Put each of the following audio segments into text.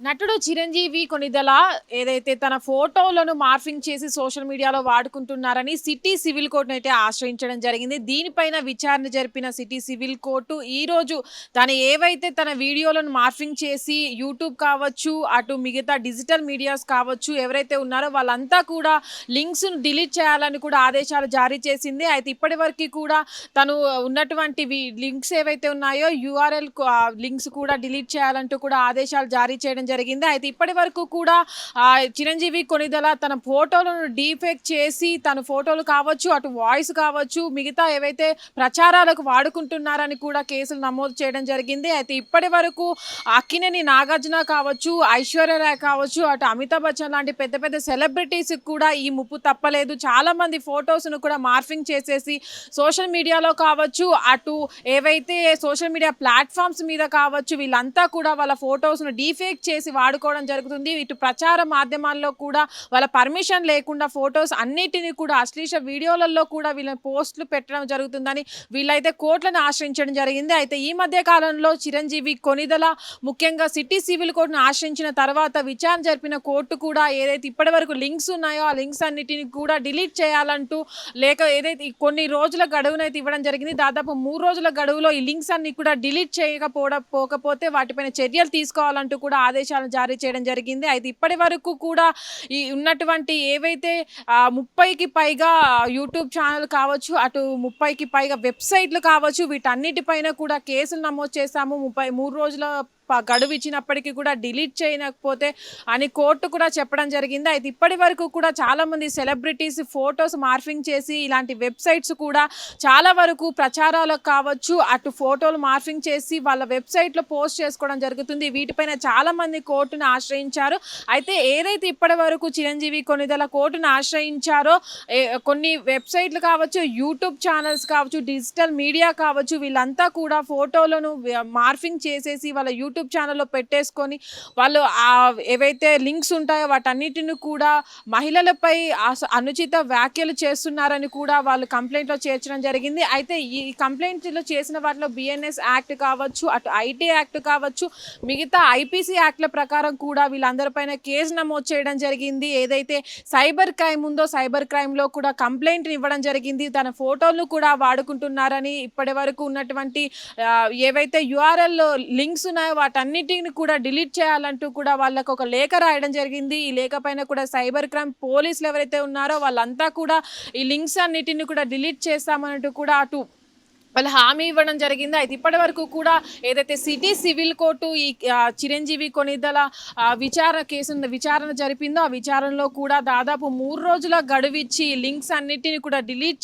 నటుడు చిరంజీవి కొనిదల ఏదైతే తన ఫోటోలను మార్ఫింగ్ చేసి సోషల్ మీడియాలో వాడుకుంటున్నారని సిటీ సివిల్ కోర్టును అయితే ఆశ్రయించడం జరిగింది. దీనిపైన విచారణ జరిపిన సిటీ సివిల్ కోర్టు ఈ రోజు ఏవైతే తన వీడియోలను మార్ఫింగ్ చేసి యూట్యూబ్ కావచ్చు అటు మిగతా డిజిటల్ మీడియాస్ కావచ్చు ఎవరైతే ఉన్నారో వాళ్ళంతా కూడా లింక్స్ను డిలీట్ చేయాలని కూడా ఆదేశాలు జారీ చేసింది. అయితే ఇప్పటివరకు కూడా తను ఉన్నటువంటి లింక్స్ ఏవైతే ఉన్నాయో యూఆర్ఎల్ లింక్స్ కూడా డిలీట్ చేయాలంటూ కూడా ఆదేశాలు జారీ చేయడం జరిగింది. అయితే ఇప్పటి వరకు కూడా చిరంజీవి కొనిదల తన ఫోటోలను డీఫెక్ట్ చేసి తన ఫోటోలు కావచ్చు అటు వాయిస్ కావచ్చు మిగతా ఏవైతే ప్రచారాలకు వాడుకుంటున్నారని కూడా కేసులు నమోదు చేయడం జరిగింది. అయితే ఇప్పటి వరకు అక్కినేని నాగార్జున కావచ్చు ఐశ్వర్యరాయ్ కావచ్చు అటు అమితాబ్ బచ్చన్ లాంటి పెద్ద పెద్ద సెలబ్రిటీస్ కూడా ఈ ముప్పు తప్పలేదు. చాలా మంది ఫొటోస్ను కూడా మార్ఫింగ్ చేసేసి సోషల్ మీడియాలో కావచ్చు అటు ఏవైతే సోషల్ మీడియా ప్లాట్ఫామ్స్ మీద కావచ్చు వీళ్ళంతా కూడా వాళ్ళ ఫొటోస్ను డీఫేక్ చేసి వాడుకోవడం జరుగుతుంది. ఇటు ప్రచార మాధ్యమాల్లో కూడా వాళ్ళ పర్మిషన్ లేకుండా ఫొటోస్ అన్నిటినీ కూడా అశ్లీష వీడియోలలో కూడా వీళ్ళ పోస్టులు పెట్టడం జరుగుతుందని వీళ్ళైతే కోర్టులను ఆశ్రయించడం జరిగింది. అయితే ఈ మధ్య కాలంలో చిరంజీవి కొనిదల ముఖ్యంగా సిటీ సివిల్ కోర్టును ఆశ్రయించిన తర్వాత విచారణ జరిపిన కోర్టు కూడా ఏదైతే ఇప్పటివరకు లింక్స్ ఉన్నాయో ఆ లింక్స్ అన్నిటిని కూడా డిలీట్ చేయాలంటూ లేక ఏదైతే కొన్ని రోజుల గడువునైతే ఇవ్వడం జరిగింది. దాదాపు మూడు రోజుల గడువులో ఈ లింక్స్ అన్ని కూడా డిలీట్ చేయకపోవడం పోకపోతే వాటిపైన చర్యలు తీసుకోవాలంటూ కూడా ఆదేశాలు జారీ చేయడం జరిగింది. అయితే ఇప్పటి వరకు కూడా ఈ ఉన్నటువంటి ఏవైతే ముప్పైకి పైగా యూట్యూబ్ ఛానల్ కావచ్చు అటు ముప్పైకి పైగా వెబ్సైట్లు కావచ్చు వీటన్నిటిపైన కూడా కేసులు నమోదు చేశాము. ముప్పై మూడు రోజుల గడువు ఇచ్చినప్పటికీ కూడా డిలీట్ చేయకపోతే అని కోర్టు కూడా చెప్పడం జరిగింది. అయితే ఇప్పటి వరకు కూడా చాలా మంది సెలబ్రిటీస్ ఫొటోస్ మార్ఫింగ్ చేసి ఇలాంటి వెబ్సైట్స్ కూడా చాలా వరకు ప్రచారాలకు కావచ్చు అటు ఫోటోలు మార్ఫింగ్ చేసి వాళ్ళ వెబ్సైట్లో పోస్ట్ చేసుకోవడం జరుగుతుంది. వీటిపైన చాలా మంది కోర్టును ఆశ్రయించారు. అయితే ఏదైతే ఇప్పటి వరకు చిరంజీవి కొన్నిదల కోర్టును ఆశ్రయించారో కొన్ని వెబ్సైట్లు కావచ్చు యూట్యూబ్ ఛానల్స్ కావచ్చు డిజిటల్ మీడియా కావచ్చు వీళ్ళంతా కూడా ఫోటోలను మార్ఫింగ్ చేసేసి వాళ్ళ యూట్యూబ్ యూట్యూబ్ ఛానల్లో పెట్టేసుకొని వాళ్ళు ఏవైతే లింక్స్ ఉంటాయో వాటన్నిటిని కూడా మహిళలపై అనుచిత వ్యాఖ్యలు చేస్తున్నారని కూడా వాళ్ళు కంప్లైంట్లో చేర్చడం జరిగింది. అయితే ఈ కంప్లైంట్లో చేసిన వాటిలో బిఎన్ఎస్ యాక్ట్ కావచ్చు అటు ఐటీ యాక్ట్ కావచ్చు మిగతా ఐపీసీ యాక్ట్ల ప్రకారం కూడా వీళ్ళందరిపైన కేసు నమోదు చేయడం జరిగింది. ఏదైతే సైబర్ క్రైమ్ ఉందో సైబర్ క్రైమ్లో కూడా కంప్లైంట్ ఇవ్వడం జరిగింది. తన ఫోటోలను కూడా వాడుకుంటున్నారని ఇప్పటి వరకు ఉన్నటువంటి ఏవైతే యుఆర్ఎల్ లింక్స్ ఉన్నాయో వాటన్నిటిని కూడా డిలీట్ చేయాలంటూ కూడా వాళ్ళకు ఒక లేఖ రాయడం జరిగింది. ఈ లేఖ పైన కూడా సైబర్ క్రైమ్ పోలీసులు ఎవరైతే ఉన్నారో వాళ్ళంతా కూడా ఈ లింక్స్ అన్నిటిని కూడా డిలీట్ చేస్తామన్నట్టు కూడా అటు వాళ్ళు హామీ ఇవ్వడం జరిగింది. అయితే ఇప్పటి వరకు కూడా ఏదైతే సిటీ సివిల్ కోర్టు ఈ చిరంజీవి కొనిదల విచారణ కేసు విచారణ జరిపిందో ఆ విచారణలో కూడా దాదాపు మూడు రోజుల గడువు ఇచ్చి లింక్స్ అన్నిటిని కూడా డిలీట్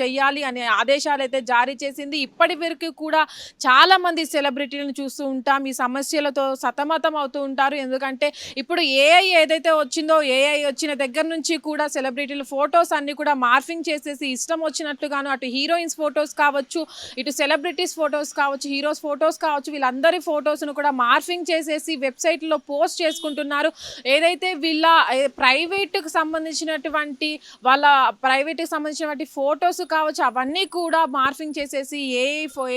చేయాలి అనే ఆదేశాలు అయితే జారీ చేసింది. ఇప్పటి వరకు కూడా చాలా మంది సెలబ్రిటీలను చూస్తూ ఉంటాం. ఈ సమస్యలతో సతమతం అవుతూ ఉంటారు. ఎందుకంటే ఇప్పుడు ఏఐ ఏదైతే వచ్చిందో ఏఐ వచ్చిన దగ్గర నుంచి కూడా సెలబ్రిటీల ఫొటోస్ అన్ని కూడా మార్ఫింగ్ చేసేసి ఇష్టం వచ్చినట్లుగాను అటు హీరోయిన్స్ ఫొటోస్ కావచ్చు ఇటు సెలబ్రిటీస్ ఫొటోస్ కావచ్చు హీరోస్ ఫొటోస్ కావచ్చు వీళ్ళందరి ఫొటోస్ను కూడా మార్ఫింగ్ చేసేసి వెబ్సైట్లో పోస్ట్ చేసుకుంటున్నారు. ఏదైతే వీళ్ళ ప్రైవేట్కి సంబంధించినటువంటి వాళ్ళ ప్రైవేట్కి సంబంధించినటువంటి ఫొటోస్ కావచ్చు అవన్నీ కూడా మార్ఫింగ్ చేసేసి ఏ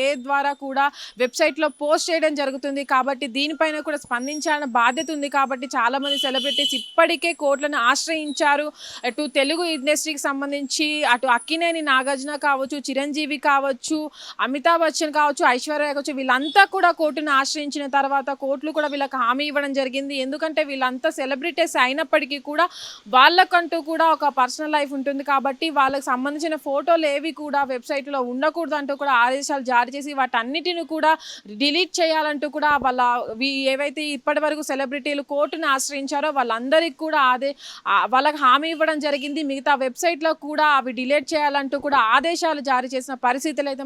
ఏ ద్వారా కూడా వెబ్సైట్లో పోస్ట్ చేయడం జరుగుతుంది. కాబట్టి దీనిపైన కూడా స్పందించాలని బాధ్యత ఉంది. కాబట్టి చాలామంది సెలబ్రిటీస్ ఇప్పటికే కోర్టులను ఆశ్రయించారు. అటు తెలుగు ఇండస్ట్రీకి సంబంధించి అటు అక్కినేని నాగార్జున కావచ్చు చిరంజీవి కావచ్చు అమితాబ్ బచ్చన్ కావచ్చు ఐశ్వర్య కావచ్చు వీళ్ళంతా కూడా కోర్టును ఆశ్రయించిన తర్వాత కోర్టులు కూడా వీళ్ళకి హామీ ఇవ్వడం జరిగింది. ఎందుకంటే వీళ్ళంతా సెలబ్రిటీస్ అయినప్పటికీ కూడా వాళ్ళకంటూ కూడా ఒక పర్సనల్ లైఫ్ ఉంటుంది కాబట్టి వాళ్ళకి సంబంధించిన ఫోటోలు ఏవి కూడా వెబ్సైట్లో ఉండకూడదు అంటూ కూడా ఆదేశాలు జారీ చేసి వాటన్నిటిని కూడా డిలీట్ చేయాలంటూ కూడా వాళ్ళ ఏవైతే ఇప్పటి వరకు సెలబ్రిటీలు కోర్టును ఆశ్రయించారో వాళ్ళందరికీ కూడా అదే వాళ్ళకి హామీ ఇవ్వడం జరిగింది. మిగతా వెబ్సైట్లో కూడా అవి డిలీట్ చేయాలంటూ కూడా ఆదేశాలు జారీ చేసిన పరిస్థితులు అయితే